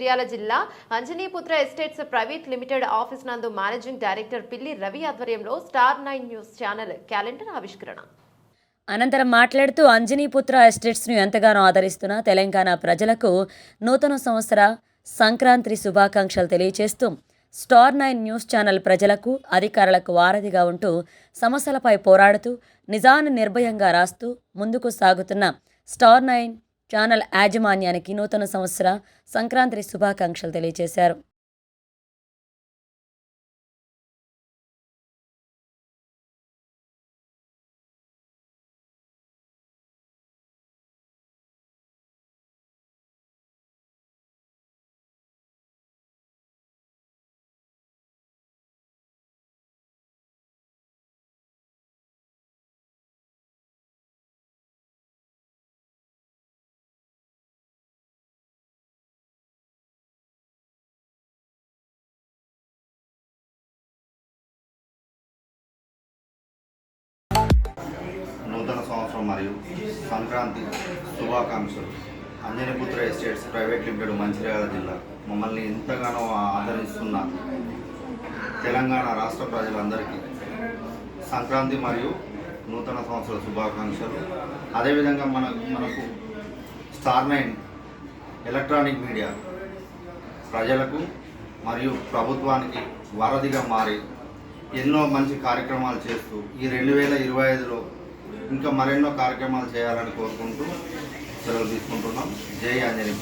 మంచిర్యాల జిల్లా Anjaniputra estates private limited office నందు managing director Pilli Ravi ఆధ్వర్యంలో star nine news channel calendar ఆవిష్కరణ. అనంతరం మాట్లాడుతూ అంజనీపుత్ర ఎస్టేట్స్ను ఎంతగానో ఆదరిస్తున్న తెలంగాణ ప్రజలకు నూతన సంవత్సర సంక్రాంతి శుభాకాంక్షలు తెలియజేస్తూ స్టార్ నైన్ న్యూస్ ఛానల్ ప్రజలకు అధికారులకు వారధిగా ఉంటూ సమస్యలపై పోరాడుతూ నిజాన్ని నిర్భయంగా రాస్తూ ముందుకు సాగుతున్న స్టార్ నైన్ ఛానల్ యాజమాన్యానికి నూతన సంవత్సర సంక్రాంతి శుభాకాంక్షలు తెలియజేశారు. సంవత్సరం మరియు సంక్రాంతి శుభాకాంక్షలు. Anjaniputra estates private limited Mancherial జిల్లా. మమ్మల్ని ఎంతగానో ఆదరిస్తున్న తెలంగాణ రాష్ట్ర ప్రజలందరికీ సంక్రాంతి మరియు నూతన సంవత్సర శుభాకాంక్షలు. అదేవిధంగా మన మనకు స్టార్ నైన్ ఎలక్ట్రానిక్ మీడియా ప్రజలకు మరియు ప్రభుత్వానికి వరదిగా మారి ఎన్నో మంచి కార్యక్రమాలు చేస్తూ ఈ రెండు వేల ఇరవై ఐదులో ఇంకా మరెన్నో కార్యక్రమాలు చేయాలని కోరుకుంటూ సెలవు తీసుకుంటున్నాం. జై ఆంజనేయ